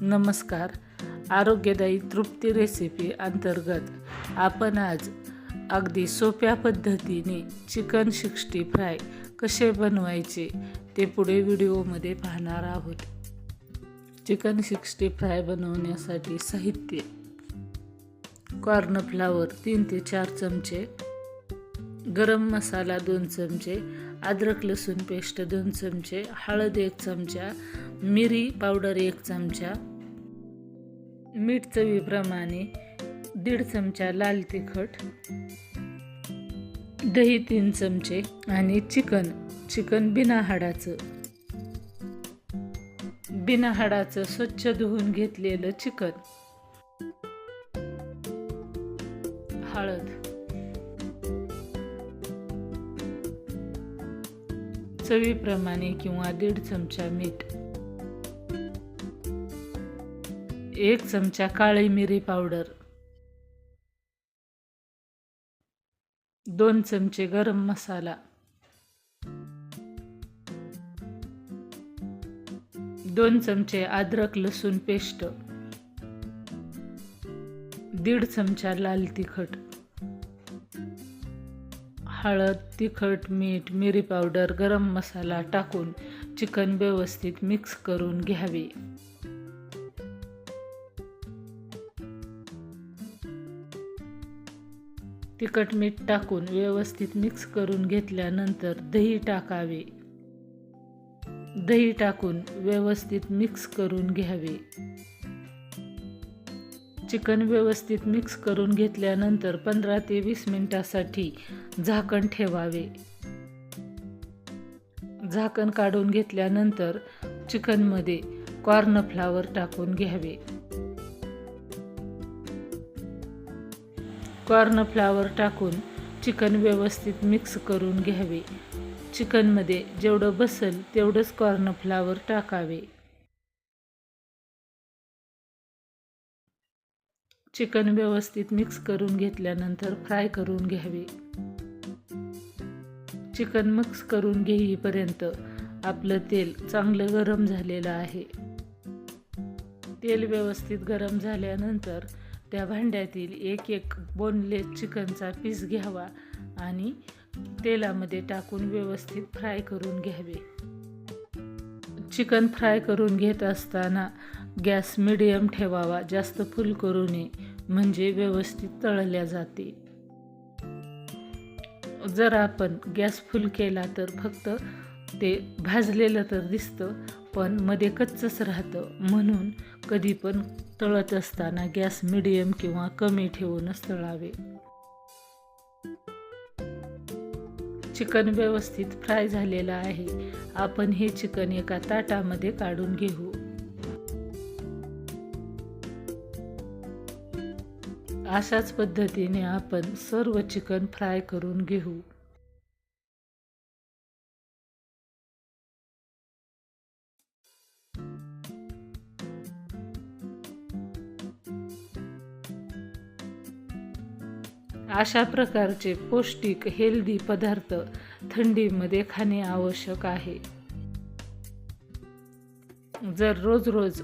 नमस्कार. आरोग्यदायी तृप्ती रेसिपी अंतर्गत आपण आज अगदी सोप्या पद्धतीने चिकन सिक्स्टी फ्राय कसे बनवायचे ते पुढे व्हिडिओमध्ये पाहणार आहोत. चिकन सिक्स्टी फ्राय बनवण्यासाठी साहित्य. कॉर्नफ्लावर तीन ते चार चमचे. गरम मसाला दोन चमचे. अद्रक लसूण पेस्ट दोन चमचे. हळद एक चमचा. मिरी पावडर एक चमचा मीठ चवीप्रमाणे दीड चमचा लाल तिखट दही तीन चमचे आणि चिकन चिकन बिना हाडाचं. बिना हाडाचं स्वच्छ धुवून घेतलेलं चिकन. हळद. चवीप्रमाणे किंवा दीड चमचा मीठ. एक चमचा काळी मिरी पावडर. दोन चमचे गरम मसाला. दोन चमचे अद्रक लसूण पेस्ट. दीड चमचा लाल तिखट. हळद तिखट मीठ मिरी पावडर गरम मसाला टाकून चिकन व्यवस्थित मिक्स करून घ्यावे. तिखट मीठ टाकून व्यवस्थित मिक्स करून घेतल्यानंतर दही टाकावे. दही टाकून व्यवस्थित मिक्स करून घ्यावे. चिकन व्यवस्थित मिक्स करून घेतल्यानंतर पंधरा ते वीस मिनिटासाठी झाकण ठेवावे. झाकण काढून घेतल्यानंतर चिकनमध्ये कॉर्नफ्लावर टाकून घ्यावे. कॉर्नफ्लावर टाकून चिकन व्यवस्थित मिक्स करून घ्यावे. चिकनमध्ये जेवढं बसेल तेवढंच कॉर्नफ्लावर टाकावे. चिकन व्यवस्थित मिक्स करून घेतल्यानंतर फ्राय करून घ्यावे. चिकन मिक्स करून घेईपर्यंत आपलं तेल चांगलं गरम झालेलं आहे. तेल व्यवस्थित गरम झाल्यानंतर त्या भांड्यातील एक एक बोनलेस चिकनचा पीस घ्यावा आणि तेलामध्ये टाकून व्यवस्थित फ्राय करून घ्यावे. चिकन फ्राय करून घेत असताना गॅस मिडियम ठेवावा जास्त फुल करू नये म्हणजे व्यवस्थित तळल्या जाते. जर आपण गॅस फुल केला तर फक्त ते भाजलेलं तर दिसतं पण मध्ये कच्चंच राहतं. म्हणून कधी पण तळत असताना गॅस मिडियम किंवा कमी ठेवूनच तळावे. चिकन व्यवस्थित फ्राय झालेलं आहे. आपण हे चिकन एका ताटामध्ये काढून घेऊ. अशाच पद्धतीने आपण सर्व चिकन फ्राय करून घेऊ. अशा प्रकारचे पौष्टिक हेल्दी पदार्थ थंडीमध्ये खाणे आवश्यक आहे. जर रोज रोज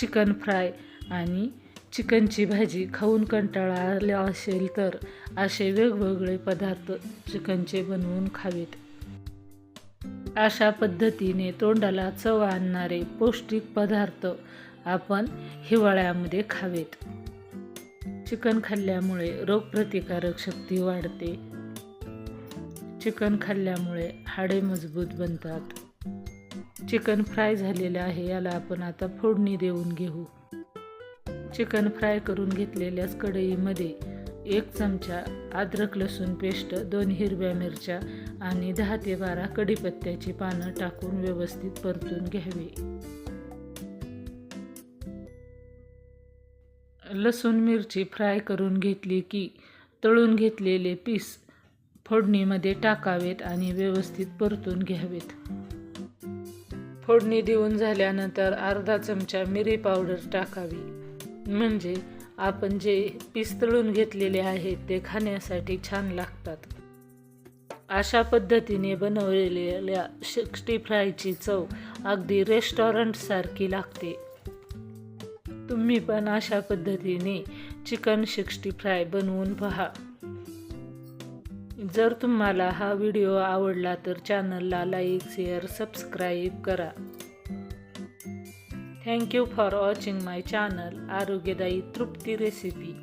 चिकन फ्राय आणि चिकनची भाजी खाऊन कंटाळा आला असेल तर असे वेगवेगळे पदार्थ चिकनचे बनवून खावेत. अशा पद्धतीने तोंडाला चव आणणारे पौष्टिक पदार्थ आपण हिवाळ्यामध्ये खावेत. चिकन खाल्ल्यामुळे रोगप्रतिकारक शक्ती वाढते. चिकन खाल्ल्यामुळे हाडे मजबूत बनतात. चिकन फ्राय झालेलं आहे याला आपण आता फोडणी देऊन घेऊ. चिकन फ्राय करून घेतलेल्याच कढईमध्ये एक चमचा अद्रक लसूण पेस्ट दोन हिरव्या मिरच्या आणि दहा ते बारा कढीपत्त्याची पानं टाकून व्यवस्थित परतून घ्यावे. लसूण मिरची फ्राय करून घेतली की तळून घेतलेले पीस फोडणीमध्ये टाकावेत आणि व्यवस्थित परतून घ्यावेत. फोडणी देऊन झाल्यानंतर अर्धा चमचा मिरी पावडर टाकावी. म्हणजे आपण जे पीस तळून घेतलेले आहेत ते खाण्यासाठी छान लागतात. अशा पद्धतीने बनवलेल्या सिक्स्टी फ्रायची चव अगदी रेस्टॉरंटसारखी लागते. तुम्ही पण अशा पद्धतीने चिकन सिक्स्टी फ्राय बनवून पहा. जर तुम्हाला हा व्हिडिओ आवडला तर चॅनलला लाईक शेअर सबस्क्राईब करा. Thank you for watching my channel आरोग्यदायी तृप्ती रेसिपी